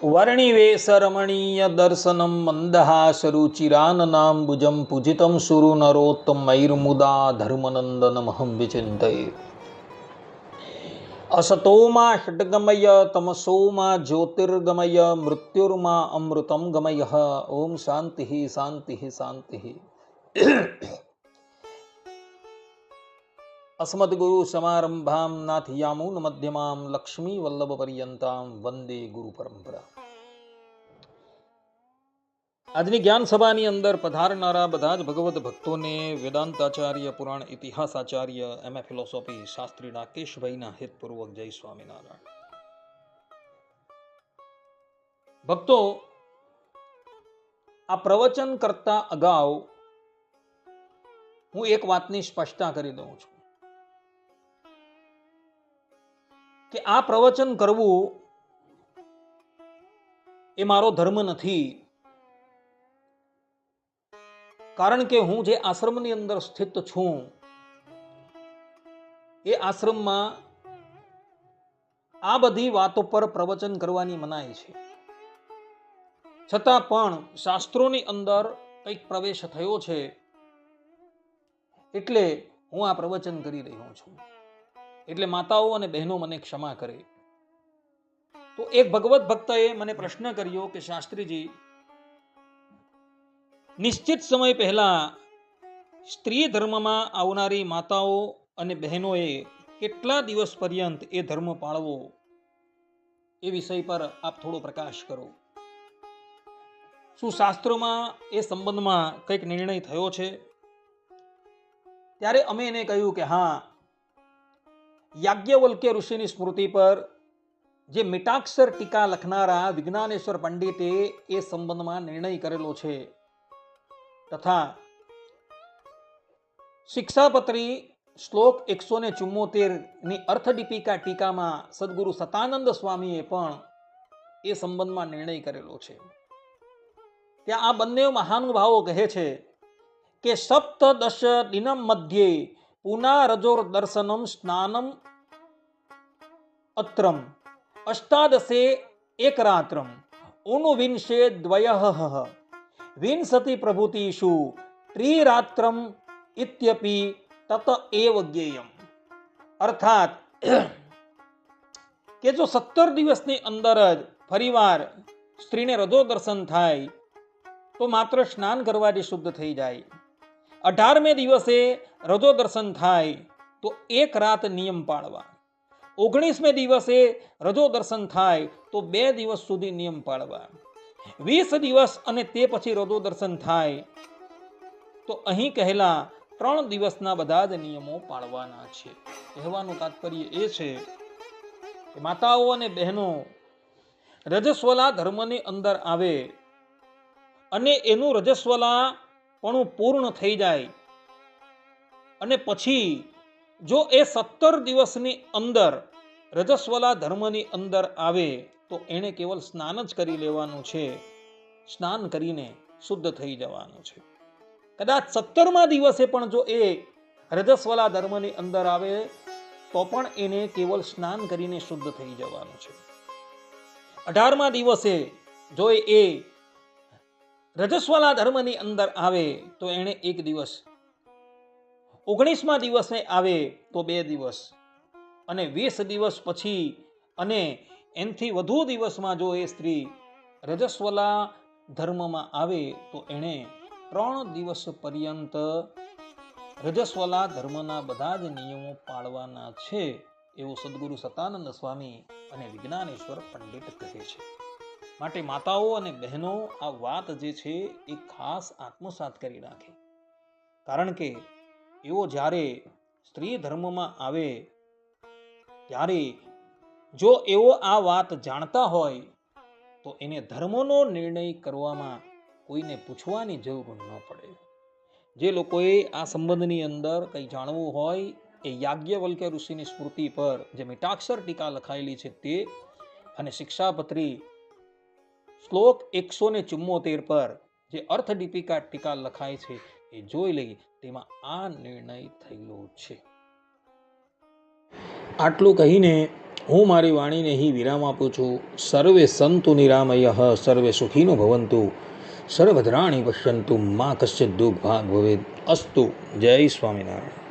વર્ણિવેશરમણીય દર્શનમ મંદહાસરુચિરાનનાંબુજમ પૂજિતમ સુરુ નરોત્તમૈર્મુદા ધર્મનંદનમહં વિચિંતયે અસતોમાં ષડગમય તમસોમાં જ્યોતિર્ગમય મૃત્યુર્મા અમૃતમ ગમય ઓમ શાંતિ શાંતિ શાંતિ અસ્મદ્ગુરુ સમારંભામ નાથયામૂન મધ્યમામ લક્ષ્મી વલ્લભ પર્યંતામ વંદે ગુરુ પરંપરા આજની જ્ઞાન સભાની અંદર પધારનારા બધા જ ભગવત ભક્તોને વેદાંતાચાર્ય પુરાણ ઇતિહાસ આચાર્ય એમ એ ફિલોસોફી શાસ્ત્રી રાકેશભાઈના હિતપૂર્વક જય સ્વામિનારાયણ ભક્તો આ પ્રવચન કરતા અગાઉ હું એક વાતની સ્પષ્ટતા કરી દઉં છું કે આ પ્રવચન કરવું એ મારો ધર્મ નથી. કારણ કે હું જે આશ્રમની અંદર સ્થિત છું, એ આશ્રમમાં આ બધી વાતો પર પ્રવચન કરવાની મનાય છે. છતાં પણ શાસ્ત્રોની અંદર કંઈક પ્રવેશ થયો છે, એટલે હું આ પ્રવચન કરી રહ્યો છું. એટલે માતાઓ અને બહેનો મને ક્ષમા કરે. તો એક ભગવત ભક્તએ મને પ્રશ્ન કર્યો કે શાસ્ત્રીજી, નિશ્ચિત સમય પહેલા સ્ત્રી ધર્મમાં આવનારી માતાઓ અને બહેનોએ કેટલા દિવસ પર્યંત એ ધર્મ પાળવો એ વિષય પર આપ થોડો પ્રકાશ કરો. શું શાસ્ત્રોમાં એ સંબંધમાં કંઈક નિર્ણય થયો છે? ત્યારે અમે એને કહ્યું કે હા યાજ્ઞવલ્ક્ય ઋષિની સ્મૃતિ પર જે મિટાક્ષર ટીકા લખનારા વિજ્ઞાનેશ્વર પંડિતે એ સંબંધમાં નિર્ણય કરેલો છે. તથા શિક્ષાપત્રી શ્લોક એકસો ને ચુમ્મોતેરની અર્થદીપિકા ટીકામાં સદગુરુ સતાનંદ સ્વામીએ પણ એ સંબંધમાં નિર્ણય કરેલો છે. ત્યાં આ બંને મહાનુભાવો કહે છે કે સપ્તદશ દિનમ મધ્યે પુનારજોર દર્શનમ સ્નાનમ અત્રમ. અષ્ટાદશે એકરાત્રમ. ઉનુવિંશે દ્વય. વિંશતિ પ્રભુતિષુ ત્રિરાત્રમ ઇત્યપી તત એવ જ્ઞેયમ અર્થાત, કે જો સત્તર દિવસની અંદર જ ફરીવાર સ્ત્રીને રજો દર્શન થાય, તો માત્ર સ્નાન કરવાથી શુદ્ધ થઈ જાય. અઢારમે દિવસે રજો દર્શન થાય તો એક રાત નિયમ પાળવા. ઓગણીસમે દિવસે રજો દર્શન થાય તો બે દિવસ સુધી નિયમ પાળવા. વીસ દિવસ અને તે પછી રજો દર્શન થાય તો અહીં કહેલા ત્રણ દિવસના બધા જ નિયમો પાળવાના છે. કહેવાનું તાત્પર્ય એ છે કે માતાઓ અને બહેનો રજસ્વલા ધર્મની અંદર આવે અને એનું રજસ્વલા પણ પૂર્ણ થઈ જાય. અને પછી જો એ સત્તર દિવસની અંદર રજસ્વલા ધર્મની અંદર આવે, તો એણે કેવલ સ્નાન જ કરી લેવાનું છે. સ્નાન કરીને શુદ્ધ થઈ જવાનું છે. કદાચ સત્તરમા દિવસે પણ જો એ રજસ્વલા ધર્મની અંદર આવે, તો પણ એને કેવલ સ્નાન કરીને શુદ્ધ થઈ જવાનું છે. અઢારમા દિવસે જો એ રજસ્વલા ધર્મની અંદર આવે તો એણે એક દિવસ, ઓગણીસમા દિવસે આવે તો બે દિવસ, અને વીસ દિવસ પછી અને એનથી વધુ દિવસમાં જો એ સ્ત્રી રજસ્વલા ધર્મમાં આવે તો એણે ત્રણ દિવસ પર્યંત રજસ્વલા ધર્મના બધા જ નિયમો પાળવાના છે, એવું સદગુરુ સતાનંદ સ્વામી અને વિજ્ઞાનેશ્વર પંડિત કહે છે. માટે માતાઓ અને બહેનો આ વાત જે છે એ ખાસ આત્મસાત કરી રાખે કારણ કે એવો જ્યારે સ્ત્રી ધર્મમાં આવે, ત્યારે જો એવો આ વાત જાણતા હોય, તો એને ધર્મનો નિર્ણય કરવામાં કોઈને પૂછવાની જરૂર ન પડે. જે લોકોએ આ સંબંધની અંદર કંઈ જાણવું હોય, એ યાજ્ઞવલ્ક્ય ઋષિની સ્મૃતિ પર જે મિટાક્ષર ટીકા લખાયેલી છે તે, અને શિક્ષાપત્રી શ્લોક એકસો ને ચુમ્મોતેર પર જે અર્થ ટીકા લખાય છે, એ જોઈ લઈએ. તેમાં આ નિર્ણય થયેલો છે. આટલું કહીને હું મારી વાણીને અહીં વિરામ આપું છું. સર્વે સંતુ નિરામય, સર્વે સુખીનો ભવંતુ. સર્વધરાણી પશ્યંતુ, મા કશ્ય દુઃખ ભાગ ભવે અસ્તુ. જય સ્વામિનારાયણ.